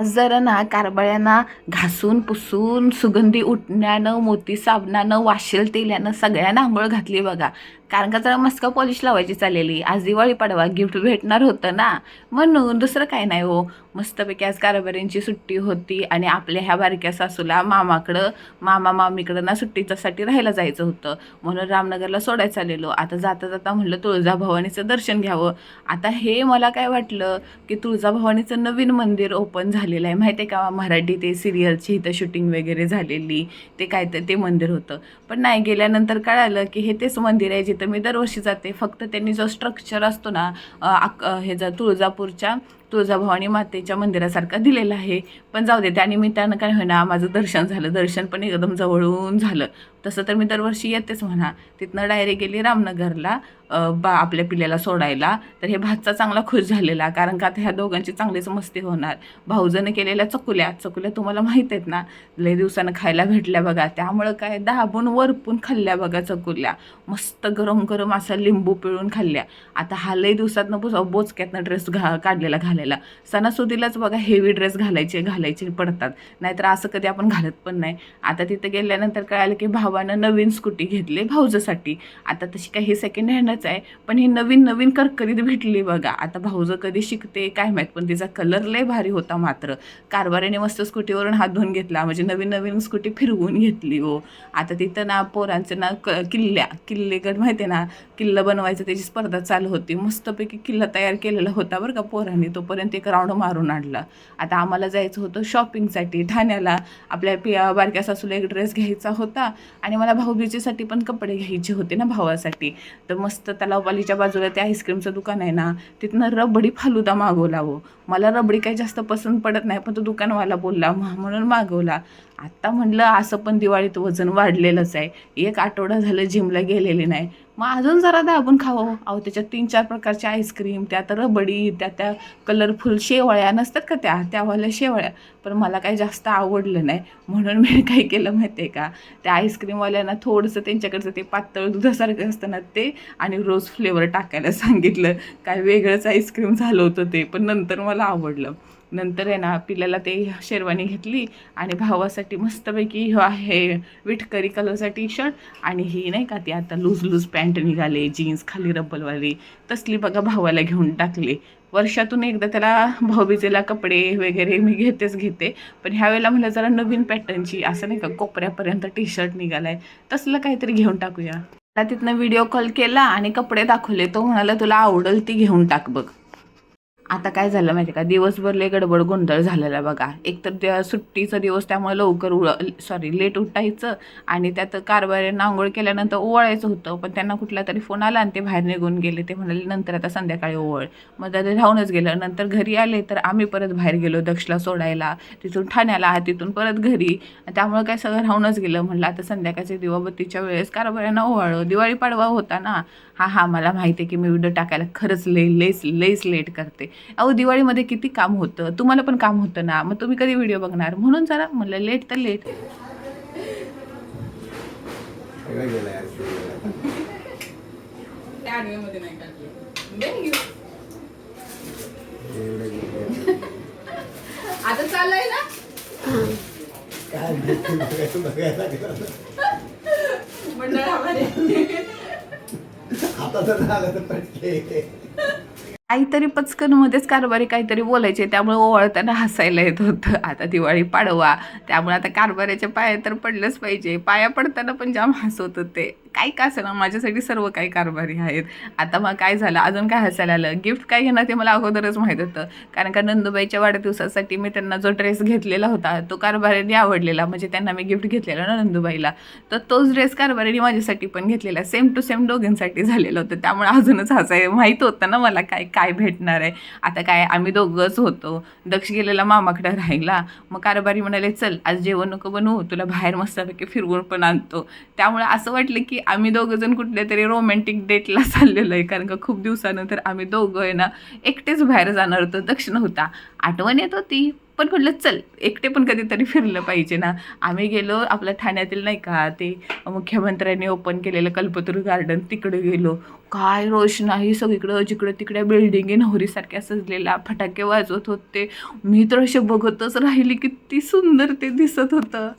जरा ना कारबळ्यांना घासून पुसून सुगंधी उठण्यानं मोती साबणानं वाशेल तेल्यानं सगळ्यांना आंघोळ घातली बघा. कारण का जरा मस्का पॉलिश लावायची चाललेली. आज दिवाळी पाडवा गिफ्ट भेटणार होतं ना. म्हणून दुसरं काय नाही हो. मस्तपैकी आज कारभाऱ्यांची सुट्टी होती आणि आपल्या ह्या बारक्या सासूला मामाकडं मामा मामीकडं ना सुट्टीच्यासाठी राहायला जायचं होतं. म्हणून रामनगरला सोडायला चाललेलो आता जाता जाता म्हणलं तुळजाभवानीचं दर्शन घ्यावं. आता हे मला काय वाटलं की तुळजाभवानीचं नवीन मंदिर ओपन झालेलं आहे. माहिती आहे का मराठी ते सिरियलची इथं शूटिंग वगैरे झालेली. ते काय तर ते मंदिर होतं. पण नाही गेल्यानंतर कळालं की हे तेच मंदिर आहे जिथं मी दरवर्षी जाते. फक्त त्यांनी जो स्ट्रक्चर असतो ना आक- हे ह्याचा तुळजापूरच्या तुळजाभवानी मातेच्या मंदिरासारखा दिलेला आहे. पण जाऊ दे त्यानिमित्तानं काय होईना माझं दर्शन झालं. दर्शन पण एकदम जवळून झालं. तसं तर मी दरवर्षी येतेच म्हणा. तिथनं डायरेक्ट गेली रामनगरला बा आपल्या पिल्याला सोडायला. तर हे भातचा चांगला खुश झालेला कारण का आता ह्या दोघांची चांगलीच मस्ती होणार. भाऊजनं केलेल्या चकुल्या चकुल्या तुम्हाला माहीत आहेत ना लय दिवसानं खायला भेटल्या बघा. त्यामुळं काय दाबून वरपून खाल्ल्या बघा चकुल्या. मस्त गरम गरम असा लिंबू पिळून खाल्ल्या. आता हा लय दिवसातनं बोचक्यातनं ड्रेस घा काढलेला घाला घालायला सणासुदीलाच बघा हेवी ड्रेस घालायचे घालायचे पडतात. नाहीतर असं कधी आपण घालत पण नाही. आता तिथं गेल्यानंतर कळालं की भावानं नवीन स्कूटी घेतली भाऊजासाठी. आता तशी काही सेकंड हँडच आहे पण ही नवीन नवीन करकरीत भेटली बघा. आता भाऊजं कधी शिकते काय माहीत पण तिचा कलर लय भारी होता मात्र. कारवाराने मस्त स्कूटीवरून हात धुवून घेतला म्हणजे नवीन नवीन स्कूटी फिरवून घेतली हो. आता तिथं ना पोरांचं ना क किल्ल्या किल्लेगड माहिती आहे ना किल्ला बनवायचं त्याची स्पर्धा चालू होती. मस्तपैकी किल्ला तयार केलेला होता बरं का पोरांनी तोपर्यंत एक राऊंड मारून आणला. आता आम्हाला जायचं होतं शॉपिंगसाठी ठाण्याला. आपल्या पिया बारक्या सासूला एक ड्रेस घ्यायचा होता आणि मला भाऊबीजेसाठी पण कपडे घ्यायचे होते ना भावासाठी. तर मस्त तलावपालीच्या बाजूला ते आईस्क्रीमचं दुकान आहे ना तिथनं रबडी फालुदा मागवला हो मला रबडी काही जास्त पसंत पडत नाही पण तो दुकानवाला बोलला म्हणून मागवला. आत्ता म्हणलं असं पण दिवाळीत वजन वाढलेलंच आहे. एक आठवडा झालं जिमला गेलेले नाही. मग अजून जरा दाबून खावं. अहो त्याच्यात तीन चार प्रकारचे आईस्क्रीम त्यात रबडी त्या त्या कलरफुल शेवळ्या नसतात का त्या? त्यावाल्या शेवळ्या. पण मला काही जास्त आवडलं नाही. म्हणून मी काय केलं माहिती आहे का? त्या आईस्क्रीमवाल्यांना थोडंसं त्यांच्याकडचं ते पातळ दुधासारखं असतं ना ते आणि रोज फ्लेवर टाकायला सांगितलं. काय वेगळंच आईस्क्रीम झालं होतं ते पण नंतर मला आवडलं. नंतर आहे ना पिल्याला ते शेरवानी घेतली आणि भावासाठी मस्तपैकी हे आहे विटकरी कलरचा टी शर्ट आणि ही नाही का ती आता लूज लूज पॅन्ट निघाले जीन्स खाली रब्बलवाली तसली बघा भावाला घेऊन टाकली. वर्षातून एकदा त्याला भाऊबीजेला कपडे वगैरे मी घेतेच घेते. पण ह्यावेळेला म्हणलं जरा नवीन पॅटर्नची असं नाही का कोपऱ्यापर्यंत टी शर्ट निघालाय. तसलं काहीतरी घेऊन टाकूया. त्याला तिथनं व्हिडिओ कॉल केला आणि कपडे दाखवले तो म्हणाला तुला आवडल ती घेऊन टाक बघ. आता काय झालं माहिती का? दिवसभर लय गडबड गोंधळ झालेला बघा. एक तर त्या सुट्टीचा दिवस त्यामुळे लवकर उळ सॉरी लेट उठायचं आणि त्यात कारभाऱ्यांना आंघोळ केल्यानंतर ओवाळायचं होतं. पण त्यांना कुठला तरी फोन आला आणि ते बाहेर निघून गेले. ते म्हणाले नंतर आता संध्याकाळी ओवळ. मग ते राहूनच गेलं. नंतर घरी आले तर आम्ही परत बाहेर गेलो दक्षला सोडायला. तिथून ठाण्याला तिथून परत घरी. त्यामुळे काय सगळं राहूनच गेलं. म्हणलं आता संध्याकाळच्या दिवाबत्तीच्या वेळेस कारभाऱ्यांना ओवाळो. दिवाळी पाडवा होता ना. हा हा मला माहिती आहे की मी व्हिडिओ टाकायला खरंच लई लईच लईच लेट करते. अहो दिवाळीमध्ये किती काम होतं? तुम्हाला पण काम होतं ना? मग तुम्ही कधी व्हिडिओ बघणार? म्हणून जरा म्हणलं लेट तर लेट. आता चाललंय ना. आता तर झालं तर पटके काहीतरी पचकनमध्येच कारभारी काहीतरी बोलायचे त्यामुळे ओवाळताना हसायला येत होतं. आता दिवाळी पाडवा त्यामुळे आता कारभाऱ्याच्या पाया तर पडलंच पाहिजे. पाया पडताना पण जाम हसवत होते. काय का ना माझ्यासाठी सर्व काही कारभारी आहेत. आता मग काय झालं? अजून काय हसायला आलं? गिफ्ट काय घेणार ते मला अगोदरच माहीत होतं. कारण का नंदुबाईच्या वाढदिवसासाठी मी त्यांना जो ड्रेस घेतलेला होता तो कारभारीने आवडलेला. म्हणजे त्यांना मी गिफ्ट घेतलेला ना नंदुबाईला. तर तोच ड्रेस कारभारीने माझ्यासाठी पण घेतलेला. सेम टू सेम दोघींसाठी झालेलं होतं. त्यामुळे अजूनच हसाय माहीत होतं ना मला काय काय भेटणार आहे. आता काय आम्ही दोघंच होतो. दक्ष गेलेला मामाकडे राहिला. मग कारभारी म्हणाले चल आज जेवण नको बनवू. तुला बाहेर मस्तपैकी फिरवून पण आणतो. त्यामुळे असं वाटलं की आम्ही दोघं जण कुठल्या तरी रोमॅन्टिक डेटला चाललेलो आहे. कारण का खूप दिवसानंतर आम्ही दोघं आहे ना एकटेच बाहेर जाणार होतो. दक्षिण होता. आठवण येत होती पण म्हटलं चल एकटे पण कधीतरी फिरलं पाहिजे ना. आम्ही गेलो आपल्या ठाण्यातील नाही का ते मुख्यमंत्र्यांनी ओपन केलेलं कल्पतरू गार्डन तिकडे गेलो. काय रोषणाही सगळीकडं जिकडं तिकडे बिल्डिंगी नवरीसारख्या सजलेल्या फटाके वाजवत होते. मी तर असे बघतच राहिली किती सुंदर ते दिसत होतं.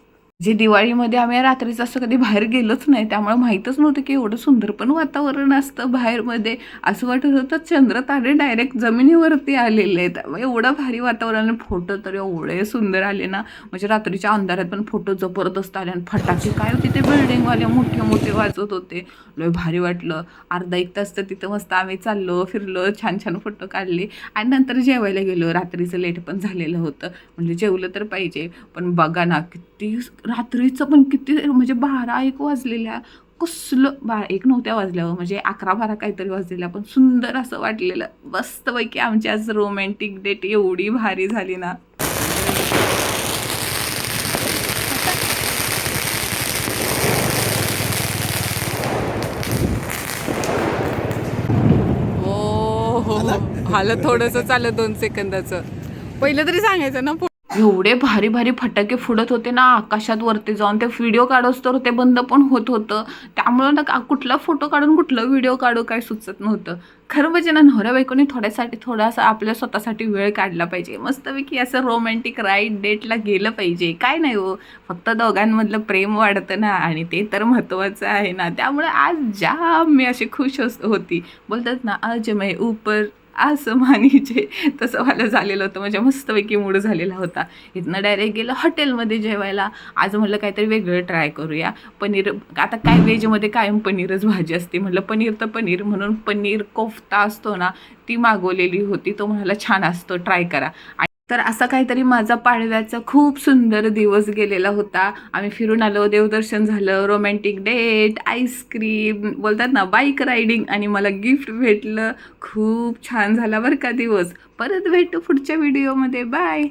जे दिवाळीमध्ये आम्ही रात्रीचं असं कधी बाहेर गेलोच नाही त्यामुळे माहीतच नव्हतं की एवढं सुंदर पण वातावरण असतं बाहेरमध्ये. असं वाटत होतं चंद्र तारे डायरेक्ट जमिनीवरती आलेले आहेत. एवढं भारी वातावरण फोटो तर एवढे सुंदर आले ना. म्हणजे रात्रीच्या अंधारात पण फोटो जबरदस्त आले आणि फटाके काय होते ते बिल्डिंगवाले मोठे मोठे वाजत होते. लय भारी वाटलं. अर्धा एक तास तर तिथं मस्त आम्ही चाललो फिरलो छान छान फोटो काढले. आणि नंतर जेवायला गेलो. रात्रीचं लेट पण झालेलं होतं. म्हणजे जेवलं तर पाहिजे. पण बघा ना किती रात्रीचं पण किती म्हणजे बारा एक वाजलेल्या कसलं बारा एक नव्हत्या वाजल्यावर म्हणजे अकरा बारा काहीतरी वाजलेल्या पण सुंदर असं वाटलेलं. मस्तपैकी आमची आज रोमॅन्टिक डेट एवढी भारी झाली ना. हो आलं थोडंसं चाललं दोन सेकंदाचं. पहिलं तरी सांगायचं ना एवढे भारी भारी फटाके फुडत होते ना आकाशात वरती जाऊन ते व्हिडिओ काढोस तर ते बंद पण होत होतं. त्यामुळं ना का- कुठला फोटो काढून कुठला व्हिडिओ काढू काय सुचत नव्हतं. खरं म्हणजे ना नवऱ्या बायकोनी थोड्यासाठी थोडासा आपल्या स्वतःसाठी वेळ काढला पाहिजे. मस्तपैकी असं रोमॅन्टिक राईट डेटला गेलं पाहिजे. काय नाही हो फक्त दोघांमधलं प्रेम वाढतं ना आणि ते तर महत्त्वाचं आहे ना. त्यामुळे आज जाम मी अशी खुश होती बोलतात ना आज मैं ऊपर असं मानीचे. तसं मला झालेलं होतं. म्हणजे मस्तपैकी मूड झालेला होता. इथनं डायरेक्ट गेलं हॉटेलमध्ये जेवायला. आज म्हटलं काहीतरी वेगळं ट्राय करूया. पनीर आता काय व्हेजमध्ये कायम पनीरच भाजी असते. म्हटलं पनीर तर पनीर म्हणून पनीर कोफ्ता असतो ना ती मागवलेली होती. तो म्हणाला छान असतो ट्राय करा. आणि तर असा काहीतरी माझा पाडव्याचा खूप सुंदर दिवस गेलेला होता. आम्ही फिरून आलो देवदर्शन झालं रोमॅन्टिक डेट आईस्क्रीम बोलतात ना बाईक रायडिंग आणि मला गिफ्ट भेटलं. खूप छान झाला बरं का दिवस. परत भेटू पुढच्या व्हिडिओमध्ये बाय